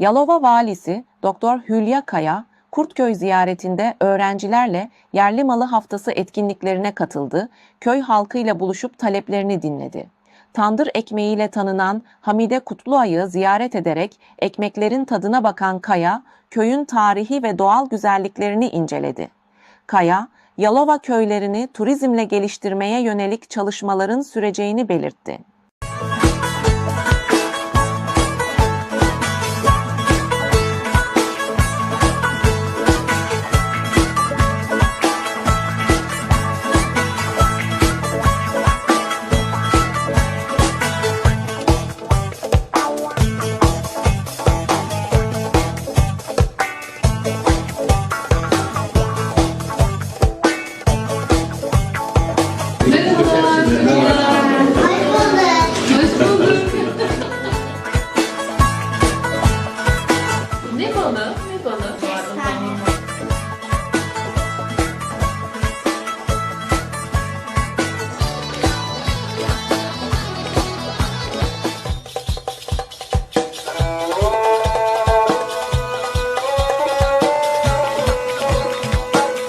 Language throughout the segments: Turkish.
Yalova Valisi Doktor Hülya Kaya, Kurtköy ziyaretinde öğrencilerle yerli malı haftası etkinliklerine katıldı, köy halkıyla buluşup taleplerini dinledi. Tandır ekmeğiyle tanınan Hamide Kutluay'ı ziyaret ederek ekmeklerin tadına bakan Kaya, köyün tarihi ve doğal güzelliklerini inceledi. Kaya, Yalova köylerini turizmle geliştirmeye yönelik çalışmaların süreceğini belirtti. Ne balı var o zaman?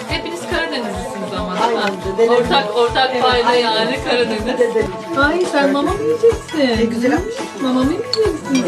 Hepiniz Karadenizlisiniz ama değil mi? Ortak, ortak payda yani Karadeniz. Ay sen mama mı yiyeceksin? Güzel yapmış. Mama mı yiyeceksin?